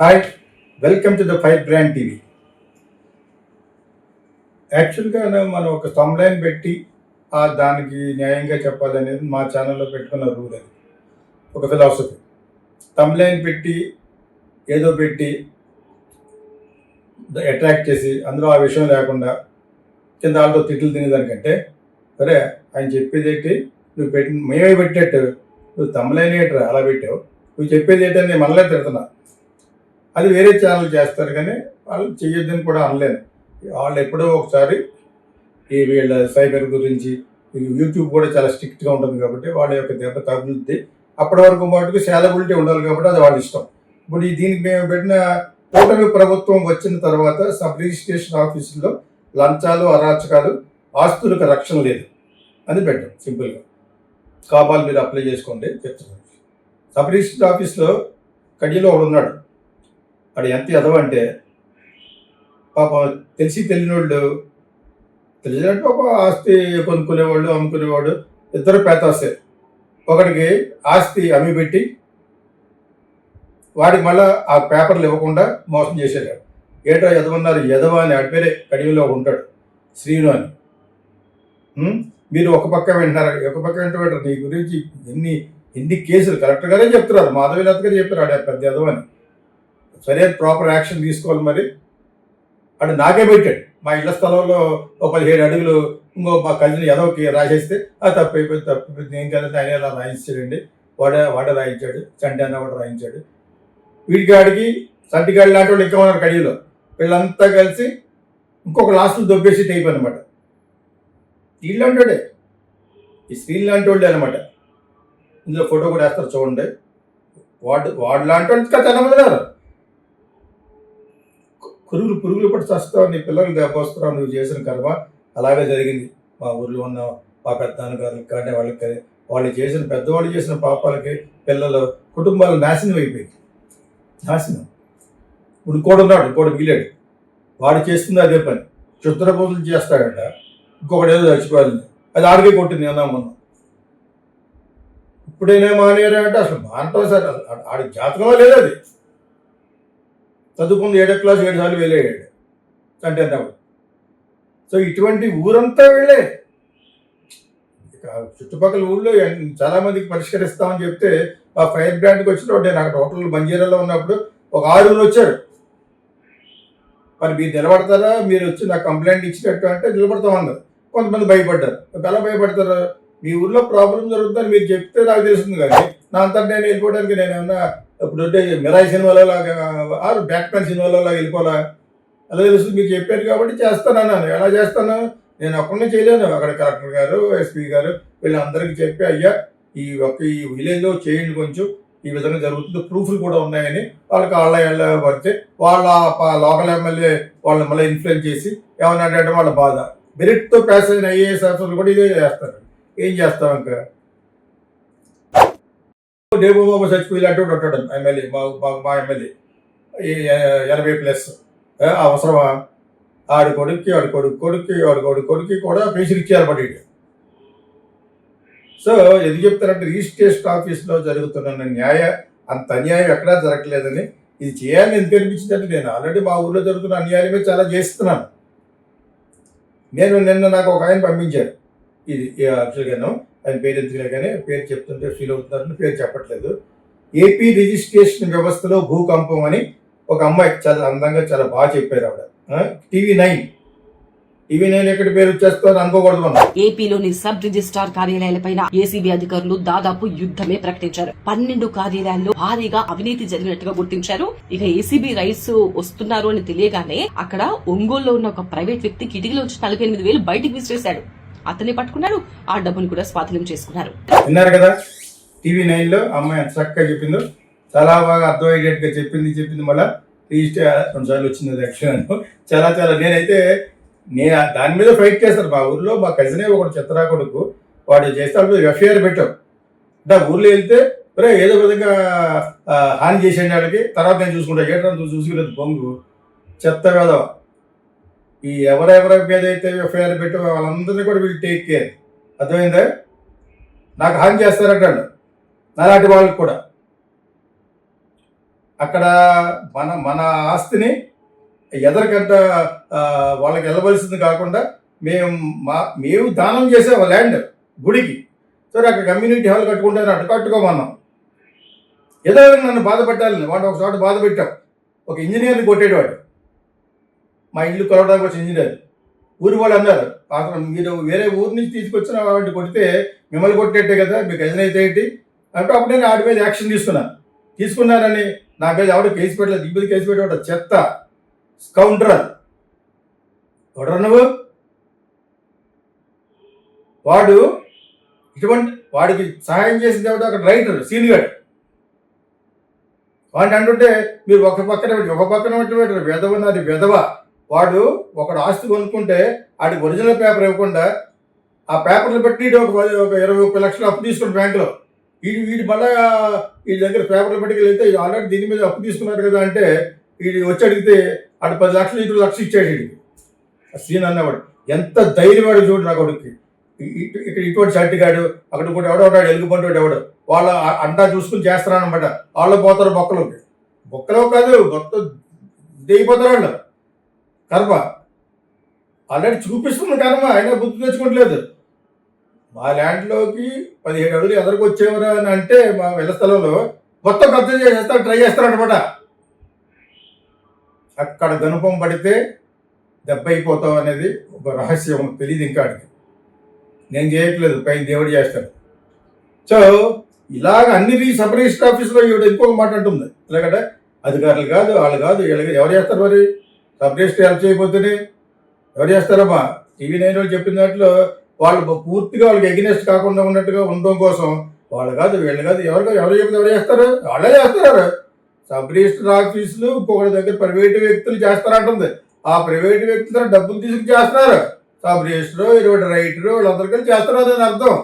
Hi welcome to the five brand TV యాక్చువల్గా మనం ఒక లైన్ పెట్టి ఆ దానికి న్యాయంగా చెప్పాలనేది మా ఛానల్లో పెట్టుకున్న రూల్ అది. ఒక ఫిలాసఫీ లైన్ పెట్టి ఏదో పెట్టి అట్రాక్ట్ చేసి అందులో ఆ విషయం లేకుండా కింద వాళ్ళతో తిట్లు తినేదానికంటే సరే ఆయన చెప్పేది ఏంటి? నువ్వు పెట్టి మేమే పెట్టేట్టు నువ్వు తమ్లైన్ ఏంటరా అలా పెట్టావు? నువ్వు చెప్పేది ఏంటని నేను మనలే తిడుతున్నా. అది వేరే ఛానల్ చేస్తారు కానీ వాళ్ళు చేయొద్దని కూడా అనలేను వాళ్ళు ఎప్పుడో ఒకసారి ఈ వీళ్ళ సైబర్ గురించి యూట్యూబ్ కూడా చాలా స్ట్రిక్ట్గా ఉంటుంది కాబట్టి వాళ్ళ యొక్క దెబ్బ తగులుద్ది. అప్పటి వరకు మటుకు సేలబిలిటీ ఉండాలి కాబట్టి అది వాళ్ళ ఇష్టం. ఇప్పుడు దీనికి మేము పెట్టిన కూటమి ప్రభుత్వం వచ్చిన తర్వాత సబ్ రిజిస్ట్రేషన్ ఆఫీసులో లంచాలు అరాచకాలు ఆస్తులకు రక్షణ లేదు అని పెట్టాం సింపుల్గా కాబాల్ మీరు అప్లై చేసుకోండి చెప్తున్నాను సబ్ రిజిస్టర్ ఆఫీస్లో కడిలో ఒకడు ఉన్నాడు. వాడు ఎంత ఎదవంటే పాపం తెలిసి తెలియని వాళ్ళు తెలిసినట్టు పాప ఆస్తి కొనుక్కునేవాళ్ళు అమ్ముకునేవాడు ఇద్దరు పేతాసే ఒకడికి ఆస్తి అమ్మి పెట్టి వాడికి మళ్ళా ఆ పేపర్లు ఇవ్వకుండా మోసం చేసేవాడు. ఏటో ఎదవన్నారు ఎదవ అని ఆడి పేరే ఉంటాడు శ్రీను అని. మీరు ఒక పక్క వింటున్నారు ఒక పక్క వింటారు నీ గురించి ఎన్ని ఎన్ని కేసులు? కరెక్ట్గానే చెప్తున్నారు మాధవీలత గారు చెప్పారు ఆడ పెద్ద ఎదవని సరే ప్రాపర్ యాక్షన్ తీసుకోవాలి మరి. అటు నాకే పెట్టాడు. మా ఇళ్ళ స్థలంలో ఒక పదిహేడు అడుగులు ఇంకో మా కజిన్ ఎదవకి రాసేస్తే ఆ తప్పు అయిపోయింది తప్పు అయిపోయింది నేను కదా ఆయన ఎలా రాయించాడండి. వాడే వాడే రాయించాడు. చంటి అన్న వాడు రాయించాడు. వీడికాడికి ఆడికి లాంటి వాళ్ళు ఇంకా ఉన్నారు కడిలో. వీళ్ళంతా కలిసి ఇంకొక లాస్ట్ దొబ్బేసి టైప్ అనమాట వీళ్ళంటాడే ఈ స్క్రీన్ లాంటి వాళ్ళే అనమాట ఇందులో ఫోటో కూడా వేస్తారు చూడండి. వాడు వాడు లాంటి వాళ్ళు ఇంకా చాలా మంది ఉన్నారు. పురుగులు పురుగులు పట్టి చస్తావు నీ పిల్లలు దెబ్బొస్తున్నావు నువ్వు చేసిన కర్మ అలాగే జరిగింది. మా ఊర్లో ఉన్న మా పెద్దనాన్నగారులకు కానీ వాళ్ళకి కానీ వాళ్ళు చేసిన పెద్దవాళ్ళు చేసిన పాపాలకి పిల్లలు కుటుంబాలు నాశనం అయిపోయింది నాశనం. ఇప్పుడు ఇంకోటి ఉన్నాడు మిగిలాడు. వాడు చేస్తుంది అదే పని. చిత్ర పూజలు చేస్తాడంట. ఇంకొకటి ఏదో చచ్చిపోయింది అది ఆడికే కొట్టింది అన్నా మొన్న. ఇప్పుడైనా మానేరా అంటే అసలు మానటం సార్ ఆడి జాతకంలో లేదు అది. చదువుకుంది ఏడో క్లాస్ ఏడు సార్లు వెళ్ళాడు అంటే అన్నప్పుడు సో ఇటువంటి ఊరంతా వెళ్ళే చుట్టుపక్కల ఊళ్ళో చాలా మందికి పరిష్కరిస్తామని చెప్తే ఆ ఫైర్ బ్రాండ్కి వచ్చినప్పుడు నేను అక్కడ హోటల్ మంజీరాలో ఉన్నప్పుడు ఒక ఆరుగురు వచ్చారు. మరి మీరు నిలబడతారా? మీరు వచ్చి నాకు కంప్లైంట్ ఇచ్చినట్టు అంటే నిలబడతామన్నారు కొంతమంది భయపడ్డారు. ఎలా భయపడతారు? మీ ఊర్లో ప్రాబ్లం జరుగుతుందని మీరు చెప్తే నాకు తెలుస్తుంది కానీ నా అంతా నేను వెళ్ళిపోవడానికి నేను ఏమన్నా ఇప్పుడు అంటే మిరాయి సినిమాలో లాగా ఆరు బ్యాక్ పెన్ సినిమాలో లాగా వెళ్ళిపోవాలా అలా తెలుస్తుంది మీకు చెప్పారు కాబట్టి చేస్తానన్నాను. ఎలా చేస్తాను? నేను ఒక్కడినే చేయలేను. అక్కడ కలెక్టర్ గారు ఎస్పీ గారు వీళ్ళందరికీ చెప్పి అయ్యా ఈ ఒక్క ఈ విలేజ్లో చేయండి కొంచెం. ఈ విధంగా జరుగుతుంది. ప్రూఫ్లు కూడా ఉన్నాయని వాళ్ళకి వాళ్ళ ఇళ్ళ పడితే వాళ్ళ లోకల్ ఎమ్మెల్యే వాళ్ళని మళ్ళీ ఇన్ఫ్లుయెన్స్ చేసి ఏమన్నా అంటే వాళ్ళ బాధ. మెరిట్తో ప్యాసేజ్ అయ్యే ఐఏఎస్ కూడా ఇదే చేస్తారు. ఏం చేస్తాం ఇంకా? డేబు బాబు చచ్చిపోయి ఇలాంటి ఉంటాడు ఎమ్మెల్యే మా మా- ఎమ్మెల్యే. ఎనభై ప్లస్ అవసరమా? ఆడి కొడుక్కి ఆడి కొడుకు కొడుక్కి ఆడి కొడుకు కొడుక్కి కూడా పెన్షన్ ఇచ్చేయాలి పడి సో ఎందుకు చెప్తారంటే రిజిస్ట్రేషన్ ఆఫీస్లో జరుగుతున్న న్యాయ అంత అన్యాయం ఎక్కడా జరగట్లేదని ఇది చేయాలని ఎందుకు అనిపించిందంటే నేను ఆల్రెడీ మా ఊర్లో జరుగుతున్న అన్యాయమే చాలా చేస్తున్నాను. నేను నిన్న నాకు ఒక ఆయన పంపించారు ఇది యాక్చువల్గాను ఆయన పేరు ఎందుకులే కానీ పేరు చెప్తుంటే ఫీల్ అవుతున్నారని పేరు చెప్పట్లేదు. ఏపీ రిజిస్ట్రేషన్ వ్యవస్థలో భూకంపం అని ఒక అమ్మాయి చాలా అందంగా చాలా బాగా చెప్పారు ఆవిడ. TV nine. టీవీ నైన్ ఎక్కడ పేరు వచ్చేస్తారని అనుకోకూడదు ఏపీలోని సబ్ రిజిస్ట్రార్ కార్యాలయాలపైన ఏసీబీ అధికారులు దాదాపు యుద్ధమే ప్రకటించారు. పన్నెండు కార్యాలయాల్లో భారీగా అవినీతి జరిగినట్టుగా గుర్తించారు. ఇక ఏసీబీ రైస్ వస్తున్నారు అని తెలియగానే అక్కడ ఒంగోలులో ఉన్న ఒక ప్రైవేట్ వ్యక్తి కిటికీలోంచి నలభై ఎనిమిది వేలు బయటికి విసిరేశాడు. అతన్ని పట్టుకున్నారు. ఆ డబ్బును కూడా స్వాధీనం చేసుకున్నారు. విన్నారు కదా? టీవీ నైన్లో అమ్మాయి చక్కగా చెప్పిందో? చాలా బాగా అర్థమయ్యేటట్టుగా చెప్పింది చెప్పింది మళ్ళీ రిజిస్టర్ రెండు సార్లు వచ్చింది యాక్షన్ చాలా చాలా. నేనైతే నేను దాని మీద ఫైట్ చేస్తాను మా ఊర్లో మా కజినే ఒకడు చిత్రా కొడుకు వాడు చేస్తాడు ఎఫ్ఐఆర్ పెట్టాం. అంటే ఊర్లో వెళ్తే ఒరే ఏదో విధంగా హాని చేసేయండి వాళ్ళకి తర్వాత నేను చూసుకుంటా. ఏటో చూసుకోలేదు చూసుకునేది బొంగు. చెత్త వేదవ ఈ ఎవరెవరి మీద అయితే ఎఫ్ఐఆర్ పెట్టి వాళ్ళందరినీ కూడా వీళ్ళు టేక్ కేర్ అర్థమైందా? నాకు హాని చేస్తారంటాడు. నాలాంటి వాళ్ళకి కూడా. అక్కడ మన మన ఆస్తిని ఎదరికంట వాళ్ళకి వెళ్ళవలసింది కాకుండా మేము మా మేము దానం చేసే ల్యాండ్ గుడికి. సరే అక్కడ కమ్యూనిటీ హాల్ కట్టుకుంటారు అటు కట్టుకోమన్నాం ఏదో నన్ను బాధ పెట్టాలని వాడు ఒక చోట బాధ పెట్టాం. ఒక ఇంజనీర్ని కొట్టేవాడు మా ఇల్లు కొలవడానికి వచ్చిన ఇంజనీర్ ఊరి వాళ్ళు అన్నారు అసలు మీరు వేరే ఊరి నుంచి తీసుకొచ్చిన వాడిని కొడితే మిమ్మల్ని కొట్టేట్టే కదా మీకు ఎదురైతే ఏంటి? అంటే అప్పుడు నేను వాటి మీద యాక్షన్ తీసుకున్నాను తీసుకున్నానని నా మీద ఎవరు కేసు పెట్టలేదు ఈ మీద కేసు పెట్టేవాడు చెత్త స్కౌంటర్ ఎవడరా నువ్వు? వాడు ఇటువంటి వాడికి సహాయం చేసిన తర్వాత అక్కడ రైటర్ సీనియర్ వాడిని అంటుంటే మీరు ఒక పక్కన ఒక పక్కన పెట్టి విధవ నాది విధవ వాడు ఒకడు ఆస్తి కొనుక్కుంటే వాడికి ఒరిజినల్ పేపర్ ఇవ్వకుండా ఆ పేపర్లు పెట్టి ఒక పది- ఒక ఇరవై ముప్పై లక్షలు అప్పు తీసుకుని బ్యాంకులో. వీడి వీడి మళ్ళా వీడి దగ్గర పేపర్లు పెట్టుకెళ్తే ఆల్రెడీ దీని మీద అప్పు తీసుకున్నారు కదా అంటే వీడి వచ్చి అడిగితే అటు పది లక్షలు ఇటు లక్షలు ఇచ్చాడు వీడికి సీన్ అన్నవాడు. ఎంత ధైర్యం వాడు చూడు నా కొడుక్కి. ఇటు- ఇక్కడ ఇటువంటి చట్టిగాడు అక్కడ కూడా ఎవడో ఒకడు ఎలుగుబంటి ఎవడు. వాళ్ళ అ- చూసుకుని చేస్తారనమాట వాళ్ళు పోతారు బొక్కలు బొక్కలో కాదు మొత్తం దిగిపోతారు వాళ్ళు. కర్మ. ఆల్రెడీ చూపిస్తుంది కర్మ అయినా గుర్తు తెచ్చుకోవట్లేదు. మా ల్యాండ్లోకి పదిహేడు అడుగులు ఎదరికి వచ్చేవారు అని అంటే మా వెళ్ళ స్థలంలో మొత్తం కబ్జా చేస్తారు ట్రై చేస్తారనమాట అక్కడ గనుపం పడితే దెబ్బ అయిపోతాం అనేది ఒక రహస్యం తెలియదు ఇంకా నేను చేయట్లేదు పైన దేవుడు చేస్తాడు. సో ఇలాగ అన్ని సబ్ రిజిస్టర్ ఆఫీస్లో ఈవిడ ఇంకొక మాట అంటుంది. ఎందుకంటే అధికారులు కాదు వాళ్ళు కాదు వీళ్ళు ఎవరు చేస్తారు మరి? సబ్ రిజిస్టర్ హెల్ప్ చేయకపోతేనే ఎవరు చేస్తారమ్మా? టీవీ నైన్ వాళ్ళు చెప్పిన దాంట్లో వాళ్ళు పూర్తిగా వాళ్ళకి ఎగ్నెస్ట్ కాకుండా ఉన్నట్టుగా ఉండడం కోసం వాళ్ళు కాదు వీళ్ళు కాదు ఎవరు కాదు ఎవరు చెప్తే ఎవరు చేస్తారు? వాళ్ళే చేస్తారు సబ్ రిజిస్టర్ ఆఫీసులు ఇంకొకటి దగ్గర ప్రైవేటు వ్యక్తులు చేస్తారంటుంది. ఆ ప్రైవేటు వ్యక్తుల డబ్బులు తీసుకు చేస్తున్నారు. సబ్ రిజిస్టర్ ఇరవై రైటరు వాళ్ళందరూ కలిసి చేస్తున్నారు అని అర్థం.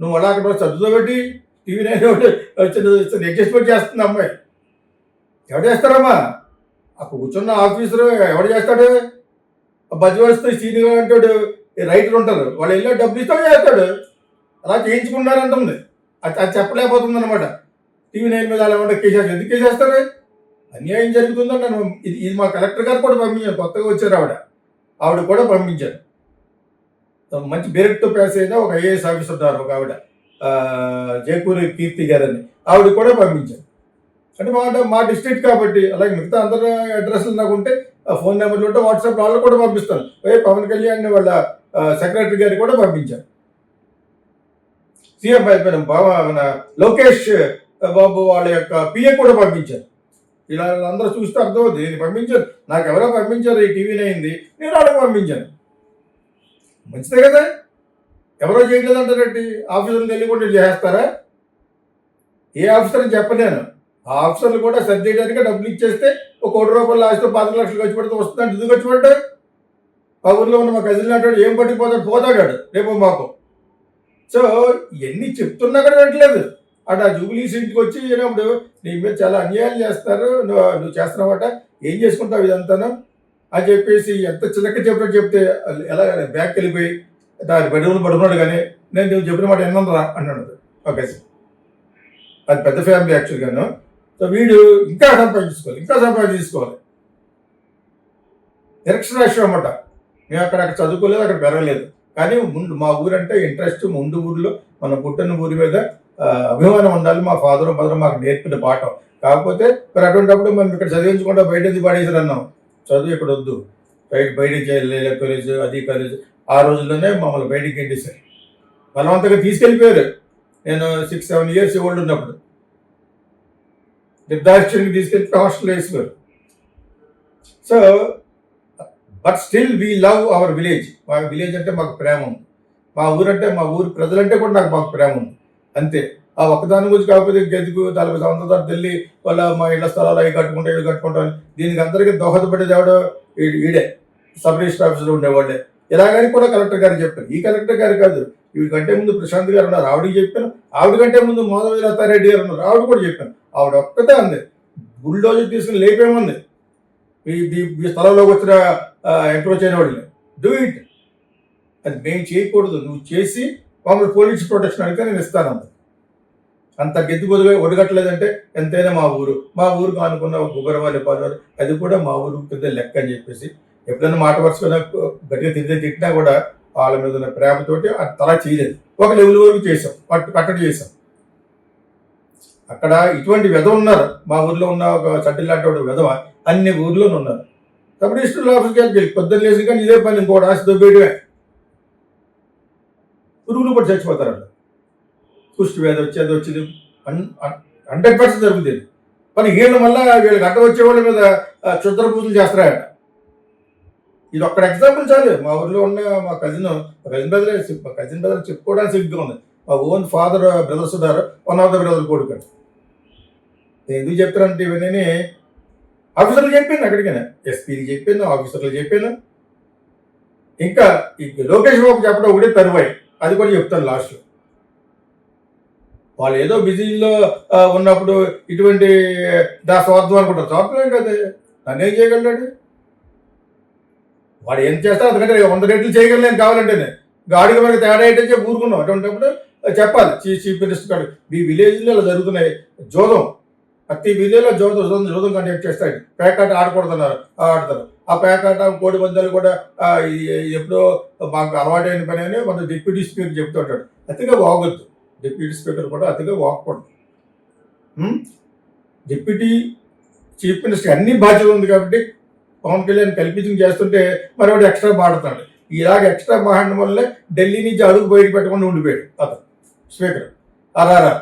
నువ్వు అలా అక్కడ చదువుతో పెట్టి టీవీ నైన్ వచ్చిన అడ్జస్ట్మెంట్ చేస్తుంది అమ్మాయి. ఎవరు చేస్తారమ్మా? అక్కడ కూర్చున్న ఆఫీసరు ఎవడు చేస్తాడు? బజ్వరిస్తే సీనియర్ అంటాడు రైటర్ ఉంటారు వాళ్ళు వెళ్ళి డబ్బులు ఇస్తాడు చేస్తాడు. అలా చేయించుకున్నారంటుంది. అది అది చెప్పలేకపోతుంది అనమాట టీవీ నైన్ మీద అలా ఉంటే కేసేస్తారు ఎందుకు కేసేస్తారు? అన్యాయం జరుగుతుందని నన్ను ఇది ఇది మా కలెక్టర్ గారు కూడా పంపించారు కొత్తగా వచ్చారు ఆవిడ. ఆవిడ కూడా పంపించాను మంచి బెరెక్ట్తో ప్యాస్ అయిన ఒక ఐఏఎస్ ఆఫీసర్ ఉన్నారు ఒక ఆవిడ. ఆ, జయపూరి కీర్తి గారని. ఆవిడ కూడా పంపించారు. అంటే మా మా డిస్ట్రిక్ట్ కాబట్టి అలాగే మిగతా అందరి అడ్రస్లు నాకు ఉంటే ఫోన్ నెంబర్లు ఉంటే వాట్సాప్ వాళ్ళకు కూడా పంపిస్తాను. ఏ పవన్ కళ్యాణ్ వాళ్ళ సెక్రటరీ గారికి కూడా పంపించాను. సీఎం అయిపోయిన మన లోకేష్ బాబు వాళ్ళ యొక్క పిఏ కూడా పంపించారు ఇలా అందరూ చూస్తే అర్థం దీన్ని పంపించారు. నాకు ఎవరో పంపించారు ఈ టీవీని అయింది. నేను వాళ్ళకి పంపించాను. మంచిదే కదా? ఎవరో చేయలేదంటారండి ఆఫీసర్లు తెలియకుండా చేస్తారా ఏ ఆఫీసర్ అని చెప్పలేను. ఆ ఆఫీసర్లు కూడా సర్దేయడానికి డబ్బులు ఇచ్చేస్తే ఒక కోటి రూపాయలు లాస్ట్ పాతిక లక్షలు ఖర్చు పెడితే వస్తుందంటే ఎందుకు ఖర్చు పడ్డాడు ఆ ఊర్లో ఉన్న మా కజిన్ అంటాడు ఏం పట్టిపోతాడు? పోతాడు రేపు మాకు. సో ఎన్ని చెప్తున్నా కూడా వినట్లేదు. అటు ఆ జూబిలీస్ ఇంటికి వచ్చి అయినప్పుడు నీ మీద చాలా అన్యాయం చేస్తారు. నువ్వు నువ్వు చేస్తున్నావట. ఏం చేసుకుంటావు ఇదంతాను? అని చెప్పేసి ఎంత చిన్నక్క చెప్పినట్టు చెప్తే ఎలా బ్యాక్ వెళ్ళిపోయి దాని బెడ్రూమ్ పడుకున్నాడు కానీ నేను నువ్వు చెప్పిన మాట ఎన్నరా అన్నాడు. Okay sir. అది పెద్ద ఫ్యామిలీ యాక్చువల్గాను. సో వీడు ఇంకా సంపాదించుకోవాలి ఇంకా సంపాదించుకోవాలి. ఎలక్షన్ రాష్ట్రం అన్నమాట మేము అక్కడ అక్కడ చదువుకోలేదు అక్కడ పెరగలేదు. కానీ ముందు మా ఊరంటే ఇంట్రెస్ట్ ముందు ఊరిలో మన పుట్టిన ఊరి మీద అభిమానం ఉండాలి. మా ఫాదర్ మదర్ మాకు నేర్పిన పాఠం. కాకపోతే మరి అటువంటిప్పుడు మనం ఇక్కడ చదివించకుండా బయట పాడేసారు అన్నాం. చదువు ఇక్కడ వద్దు. బయట బయటికి వెళ్ళే కాలేజ్ అది కాలేజ్ ఆ రోజుల్లోనే మమ్మల్ని బయటికి ఎండేశారు బలవంతంగా తీసుకెళ్ళిపోయారు. నేను సిక్స్ సెవెన్ ఇయర్స్ ఓల్డ్ ఉన్నప్పుడు. నిర్దాక్షిణ్యం తీసుకెళ్ళి హాస్టల్ వేసుకోరు so but still we love our village మా విలేజ్ అంటే మాకు ప్రేమ ఉంది. మా ఊరంటే మా ఊరు ప్రజలంటే కూడా నాకు మాకు ప్రేమ ఉంది. అంతే. ఆ ఒక్కదాని గురించి కాకపోతే గదికు నలభై సంవత్సరాలు తల్లి వెళ్ళి వాళ్ళ మా ఇళ్ళ స్థలాలు అవి కట్టుకుంటా ఇవి కట్టుకుంటాం దీనికి అందరికీ దోహదపడేది ఎవడో ఈడే సబ్ రిజిస్టర్ ఆఫీసులో ఉండేవాళ్ళే. ఇలాగని కూడా కలెక్టర్ గారు చెప్పారు. ఈ కలెక్టర్ గారు కాదు ఇవి కంటే ముందు ప్రశాంత్ గారు ఉన్నారు. ఆవిడకి చెప్పాను. ఆవిడ కంటే ముందు మాధవి లతారెడ్డి గారు ఉన్నారు. ఆవిడ కూడా చెప్పాను. ఆవిడ ఒక్కతే ఉంది. బుల్డోజర్ తీసుకుని లేపేమంది. ఈ ఈ- స్థలంలోకి వచ్చిన ఎంక్రోచ్ అయిన వాళ్ళని డూ ఇట్ అది మేము చేయకూడదు. నువ్వు చేసి మామూలు పోలీస్ ప్రొటెక్షన్ అడిగితే నేను ఇస్తాను. అంత గెద్దు కొద్దిగా ఒడగట్లేదంటే ఎంతైనా మా ఊరు. మా ఊరు అనుకున్న గుబరవాలి పాల్వారు అది కూడా మా ఊరు పెద్ద లెక్క అని చెప్పేసి ఎప్పుడైనా మాట వరుసగా గట్టిగా తిరిగి తిట్టినా కూడా వాళ్ళ మీద ఉన్న ప్రేమతోటి అది తలా చేయలేదు. ఒక లెవెల్ వరకు చేసాం పట్టు కట్టడి చేసాం అక్కడ ఇటువంటి విధవ ఉన్నారు. మా ఊర్లో ఉన్న ఒక చట్టం లాంటి వెధవ అన్ని ఊర్లోనూ ఉన్నారు. కమ్యూనిస్టులు ఆఫీస్కి వెళ్ళి పొద్దున్న లేచి కానీ ఇదే పని ఇంకోటి ఆశ దొబ్బేయడమే పురుగులు కూడా చచ్చిపోతారు వాళ్ళు కుష్టి వ్యాధి వచ్చేది. వచ్చింది హండ్రెడ్ పర్సెంట్ జరుగుతుంది కానీ వీళ్ళ వల్ల వీళ్ళకి అడ్డ వచ్చే వాళ్ళ మీద ఆ, క్షుద్ర పూజలు చేస్తారట ఇది ఒక్కడ ఎగ్జాంపుల్ చాలు మా ఊర్లో ఉన్న మా కజిన్ మా కజిన్ బ్రదర్ మా కజిన్ బ్రదర్ చెప్పుకోవడానికి సిగ్గుగా ఉంది. మా own father brothers one of the the brother కొడుకు. నేను ఎందుకు చెప్తానంటే ఇవన్నీ ఆఫీసర్లు చెప్పాను అక్కడికైనా. ఎస్పీలు చెప్పాను ఆఫీసర్లు చెప్పాను ఇంకా ఈ లోకేష్ బాబు చెప్పడం ఒకటే తరువాయి. అది కూడా చెప్తాను లాస్ట్లో వాళ్ళు ఏదో బిజీలో ఉన్నప్పుడు ఇటువంటి దా స్వార్థం అనుకుంటారు. స్వార్థం కదా. నన్ను ఏం చేయగలడు వాడు ఏం చేస్తా అందుకంటే వంద రేట్లు చేయగలను కావాలంటేనే. గాడికి మనకి తేడా ఏంటని చెప్పి ఊరుకున్నాం. అటువంటిప్పుడు చెప్పాలి. చీఫ్ చీఫ్ మినిస్టర్ గారు మీ విలేజ్లో ఇలా జరుగుతున్నాయి. జోదం. ప్రతి విలేజ్లో జోతం జోతం జోదం కండక్ట్ చేస్తాడు పేకాట ఆడకూడదన్నారు ఆడతారు. ఆ పేకాట కోడి పందాలు కూడా ఎప్పుడో మాకు అలవాటైన పని అని మన డిప్యూటీ స్పీకర్ చెప్తుంటాడు అతిగా వాగొద్దు. డిప్యూటీ స్పీకర్ కూడా అతిగా వాగకూడదు. డిప్యూటీ చీఫ్ మినిస్టర్ అన్ని బాధ్యత ఉంది కాబట్టి పవన్ కళ్యాణ్ కల్పించింగ్ చేస్తుంటే మరి వాడు ఎక్స్ట్రా మాడతాడు ఇలాగ ఎక్స్ట్రా మాడడం వల్లే ఢిల్లీ నుంచి అడుగు బయట పెట్టకుండా ఉండిపోయాడు అతను. స్పీకర్. అరారా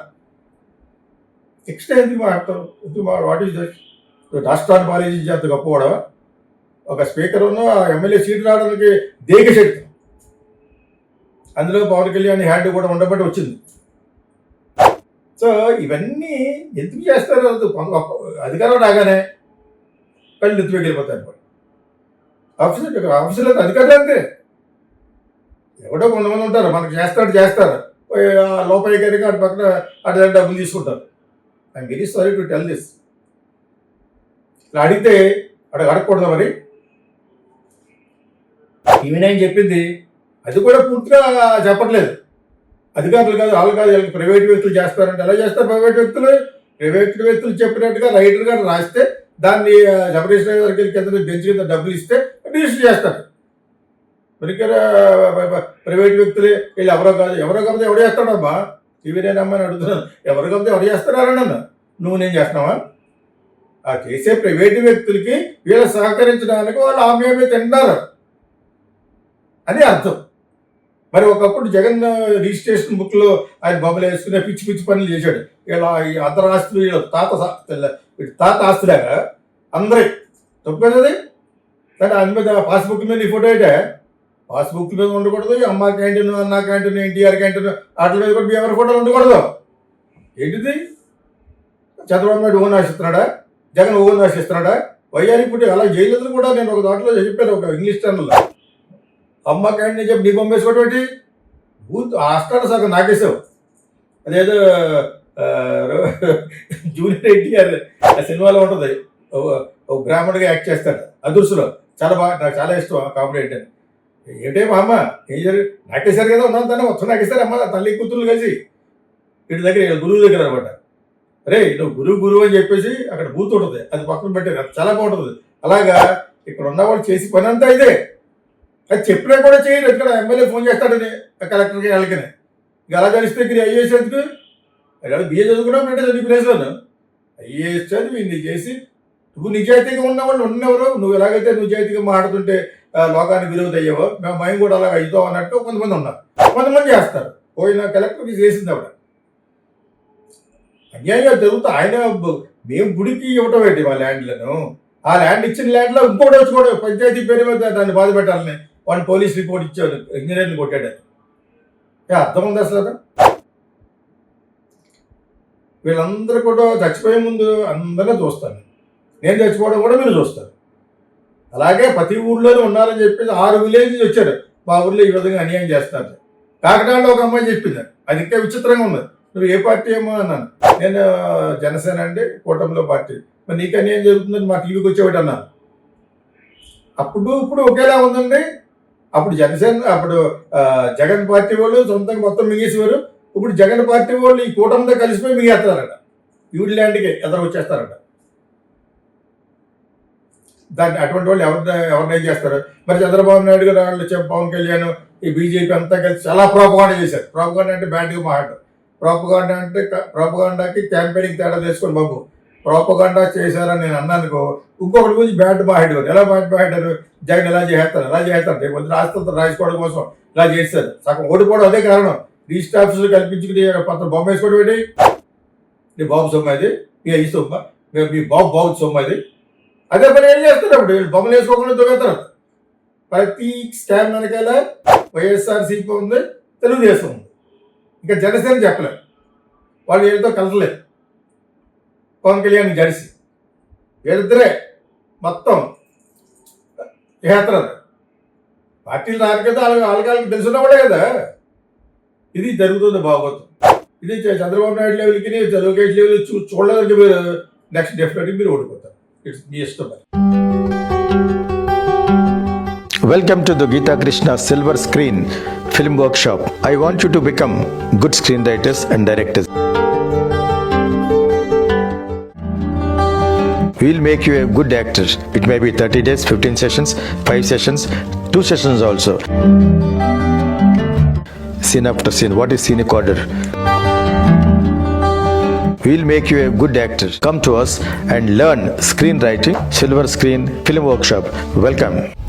ఎక్స్ట్రా ఎందుకు మాడతావు ఎందుకు వాట్ ఈస్ దట్ రాష్ట్రాన్ని పాలించే అంత గొప్పవాడవా ఒక స్పీకర్ ఉన్న ఎమ్మెల్యే సీట్ రావడానికి దేగ శక్తి అందులో పవన్ కళ్యాణ్ హ్యాండ్ కూడా ఉండబట్టి వచ్చింది. సో ఇవన్నీ ఎందుకు చేస్తారు? అధికారం రాగానే కళ్ళు ఎత్తిపోయి వెళ్ళిపోతారు ఆఫీసర్ ఆఫీసర్ అధికారులు అంతే. ఎవడో కొంతమంది ఉంటారు మనకు చేస్తాడు చేస్తారు. పోయి లోపల గారికి అటు పక్కన అటు డబ్బులు తీసుకుంటారు. I'm very sorry to tell this ఇలా అడిగితే అక్కడ అడగకూడదు మరి? ఈమెనేం చెప్పింది అది కూడా పూర్తిగా చెప్పట్లేదు. అధికారులు కాదు వాళ్ళు కాదు వీళ్ళకి ప్రైవేట్ వ్యక్తులు చేస్తారంటే ఎలా చేస్తారు ప్రైవేట్ వ్యక్తులు? ప్రైవేట్ వ్యక్తులు చెప్పినట్టుగా రైటర్ గారు రాస్తే దాన్ని జబరేషన్ గారికి వెళ్ళి కింద బెంచ్ కింద డబ్బులు ఇస్తే రిజిస్టర్ చేస్తారు. మరి ప్రైవేట్ వ్యక్తులే వీళ్ళు ఎవరో కాదు ఎవరో కాదు ఎవరు చేస్తాడమ్మా టీవీనేనమ్మా అని అడుగుతున్నాను ఎవరు కాదు ఎవరు చేస్తున్నారని నన్ను? నువ్వు నేను చేస్తున్నావా? ఆ చేసే ప్రైవేట్ వ్యక్తులకి వీళ్ళు సహకరించడానికి వాళ్ళు ఆమె తింటారు. తిన్నారు అని అర్థం. మరి ఒకప్పుడు జగన్ రిజిస్ట్రేషన్ బుక్లో ఆయన బొమ్మలు వేసుకునే పిచ్చి పిచ్చి పనులు చేశాడు. ఇలా ఈ అర్ధరాస్తులు వీళ్ళ తాత తాత ఆస్తులాగా అందరి తప్పు కదా అది? కానీ మీద పాస్బుక్ మీద ఈ ఫోటో అయితే పాస్బుక్ మీద ఉండకూడదు ఈ అమ్మ క్యాంటీన్ అన్న క్యాంటీన్ ఎన్టీఆర్ క్యాంటీన్ వాటి మీద కూడా మీ ఎవరి ఫోటోలు ఉండకూడదు. ఏంటిది? చంద్రబాబు నాయుడు ఓన్ ఆశిస్తున్నాడా? జగన్ ఓన్ ఆశిస్తున్నాడా? వైఆర్ ఇప్పుడు అలా జైలు కూడా నేను ఒక దాంట్లో చెప్పాను ఒక ఇంగ్లీష్ ఛానల్లో అమ్మ క్యాంటీన్ చెప్పి నీ బొమ్మ ఏంటి బూత్ ఆస్టార్ సగం నాకేసావు అదేదో జూనియర్ ఎన్టీఆర్ ఆ సినిమాలో ఉంటుంది. ఒక- బ్రాహ్మణుడిగా యాక్ట్ చేస్తాడు. అదృశ్యలో చాలా బాగా నాకు చాలా ఇష్టం ఆ కామెడీ అంటే. ఏంటే మా అమ్మ ఏం జరిగి? నాకేశారు కదా ఉన్నాను తను మొత్తం నాకేశారు అమ్మ తల్లి కూతురు కలిసి వీటి దగ్గర గురువు దగ్గర అనమాట అరే నువ్వు గురువు గురువు అని చెప్పేసి అక్కడ బూత్ ఉంటుంది. అది పక్కన పెట్టారు అది చాలా బాగుంటుంది. అలాగా ఇక్కడ ఉన్నవాళ్ళు చేసి పని అంతా ఇదే. అది చెప్పినా కూడా చేయరు. ఇక్కడ ఎమ్మెల్యే ఫోన్ చేస్తాడని కలెక్టర్కి వెళ్ళకనే ఇక అలా కలిస్తే ఇక్కడ ఐఏఎస్ ఎందుకు? అక్కడ బిఏ చదువుకున్నాం అంటే చదివి ప్లేస్లో ఐఏఎస్ చదివి ఇది చేసి నువ్వు నిజాయితీగా ఉన్నవాళ్ళు ఉన్నవరు నువ్వు ఎలాగైతే నిజాయితీగా మాట్లాడుతుంటే లోకానికి విలువదయ్యవో మేము మేము కూడా అలాగ అవుతాం అన్నట్టు కొంతమంది ఉన్నారు. కొంతమంది చేస్తారు. పోయిన కలెక్టర్కి చేసింది ఆవిడ. అన్యాయంగా జరుగుతూ ఆయన మేము గుడికి ఇవ్వటం ఏంటి మా ల్యాండ్లను? ఆ ల్యాండ్ ఇచ్చిన ల్యాండ్లో ఇంకోటి వచ్చి కూడా పంచాయతీ పేరు మీద దాన్ని బాధ పెట్టాలని వాడిని పోలీస్ రిపోర్ట్ ఇచ్చారు ఇంజనీర్ని కొట్టాడు ఏ అర్థం ఉంది అసలు అదా వీళ్ళందరూ కూడా చచ్చిపోయే ముందు అందరూ చూస్తాను. నేను చచ్చిపోవడం కూడా మీరు చూస్తారు. అలాగే ప్రతి ఊళ్ళోనే ఉన్నారని చెప్పేసి ఆరు విలేజ్ వచ్చారు. మా ఊర్లో ఈ విధంగా అన్యాయం చేస్తున్నారు. కాకినాడలో ఒక అమ్మాయి చెప్పింది. అది ఇంకా విచిత్రంగా ఉంది నువ్వు ఏ పార్టీ ఏమో అన్నాను. నేను జనసేన అండి కూటమిలో పార్టీ. మరి నీకు అన్యాయం జరుగుతుందని మా టీవీకి వచ్చేవాడు అన్నాను. అప్పుడు ఇప్పుడు ఒకేలా ఉందండి. అప్పుడు జనసేన అప్పుడు జగన్ పార్టీ వాళ్ళు సొంతంగా మొత్తం మింగేసేవారు. ఇప్పుడు జగన్ పార్టీ వాళ్ళు ఈ కూటమితో కలిసిపోయి మిగేస్తారట ఈవిడ ల్యాండ్కి ఎదురు వచ్చేస్తారట దాన్ని అటువంటి వాళ్ళు ఎవరి ఎవరిని చేస్తారు. మరి చంద్రబాబు నాయుడు గారు వాళ్ళు పవన్ కళ్యాణ్ ఈ బీజేపీ అంతా కలిసి చాలా ప్రోపగాండ చేశారు. ప్రోపగాండ అంటే బ్యాడ్గా మాట ప్రోపగాండ అంటే ప్రోపగాండాకి క్యాంపెయినింగ్ తేడా తెలుసుకోండి బాబు. ప్రోపగాండా చేశారని నేను అన్నానుకో ఇంకొకటి గురించి బ్యాడ్ మాట్లాడారు ఎలా బ్యాడ్ మాట్లాడారు జగన్ ఎలా చేస్తారు? ఎలా చేస్తారు? రేపు రాష్ట్రంతో రాసుకోవడం కోసం ఇలా చేస్తారు సగం ఓడిపోవడం అదే కారణం. రిజిస్టర్ ఆఫీసులు కల్పించుకుని పత్రం బొమ్మ వేసుకోవడం ఏంటి? నీ బాబు సొమ్మ అది. మీ అయ్యి సొమ్మ. మీ బాబు బాబు సొమ్మ అది. అదే పని ఏం చేస్తారు వీళ్ళు బొమ్మలు వేసుకోకుండా దొంగతనం. ప్రతి స్కామ్ వెనకాల వైఎస్ఆర్సీపీ ఉంది తెలుగుదేశం ఉంది. ఇంకా జనసేన చెప్పలేదు. వాళ్ళు వీళ్ళతో కలసలేదు పవన్ కళ్యాణ్ జడిసి వీళ్ళిద్దరే మొత్తం చేస్తారు పార్టీలు రారు కదా వాళ్ళకి వాళ్ళకి వాళ్ళకి కదా. ఇది జరుగుతుంది బాగోతుంది ఇది చంద్రబాబు నాయుడు లెవెల్కి లోకేష్ లెవెల్ చూ చూడలేదంటే మీరు నెక్స్ట్ డెఫినెట్గా మీరు ఓడిపోతారు. it's Welcome to the Gita Krishna Silver Screen Film Workshop. I want you to become good screenwriters and directors. We'll make you a good actor. It may be 30 days, 15 sessions, 5 sessions, 2 sessions also. Scene after scene. What is scenic order? We'll make you a good actor. Come to us and learn screenwriting, Silver Screen Film Workshop. Welcome.